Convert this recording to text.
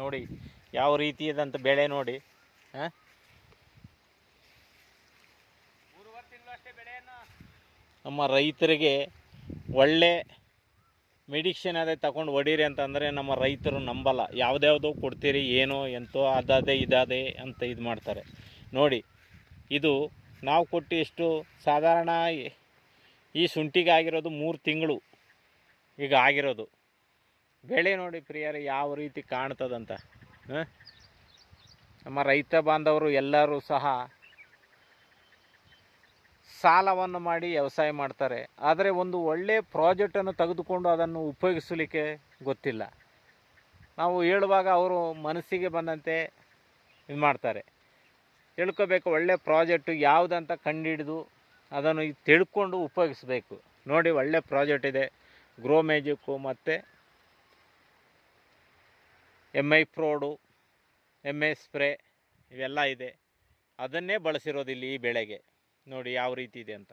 ನೋಡಿ ಯಾವ ರೀತಿ ಇದಂತ ಬೆಳೆ ನೋಡಿ ಹಾಂ? ನಮ್ಮ ರೈತರಿಗೆ ಒಳ್ಳೆ ಮೆಡಿಷನ್ ಅದೇ ತಗೊಂಡು ಹೊಡೀರಿ ಅಂತಂದರೆ ನಮ್ಮ ರೈತರು ನಂಬಲ್ಲ. ಯಾವುದ್ಯಾವುದೋ ಕೊಡ್ತೀರಿ ಏನೋ ಎಂತೋ ಅದಾದೆ ಇದಾದೆ ಅಂತ ಇದು ಮಾಡ್ತಾರೆ. ನೋಡಿ ಇದು ನಾವು ಕೊಟ್ಟು ಎಷ್ಟು ಸಾಧಾರಣ ಈ- ಈ ಶುಂಠಿಗೆ ಆಗಿರೋದು ಮೂರು ತಿಂಗಳು ಈಗ ಆಗಿರೋದು. ಬೆಳೆ ನೋಡಿ ಪ್ರಿಯರೇ, ಯಾವ ರೀತಿ ಕಾಣ್ತದಂತ ನಮ್ಮ ರೈತ ಬಾಂಧವರು ಎಲ್ಲರೂ ಸಹ ಸಾಲವನ್ನು ಮಾಡಿ ವ್ಯವಸಾಯ ಮಾಡ್ತಾರೆ. ಆದರೆ ಒಂದು ಒಳ್ಳೆಯ ಪ್ರಾಜೆಕ್ಟನ್ನು ತೆಗೆದುಕೊಂಡು ಅದನ್ನು ಉಪಯೋಗಿಸಲಿಕ್ಕೆ ಗೊತ್ತಿಲ್ಲ. ನಾವು ಹೇಳುವಾಗ ಅವರು ಮನಸ್ಸಿಗೆ ಬಂದಂತೆ ಇದು ಮಾಡ್ತಾರೆ. ತಿಳ್ಕೋಬೇಕು ಒಳ್ಳೆ ಪ್ರಾಜೆಕ್ಟು ಯಾವುದಂತ ಕಂಡುಹಿಡಿದು ಅದನ್ನು ತಿಳ್ಕೊಂಡು ಉಪಯೋಗಿಸಬೇಕು. ನೋಡಿ ಒಳ್ಳೆ ಪ್ರಾಜೆಕ್ಟ್ ಇದೆ ಗ್ರೋ ಮ್ಯಾಜಿಕ್ಕು ಮತ್ತು ಎಂ ಐ ಪ್ರೋಡು ಎಂ ಐ ಸ್ಪ್ರೇ ಇವೆಲ್ಲ ಇದೆ. ಅದನ್ನೇ ಬಳಸಿರೋದು ಇಲ್ಲಿ ಈ ಬೆಳೆಗೆ. ನೋಡಿ ಯಾವ ರೀತಿ ಇದೆ ಅಂತ.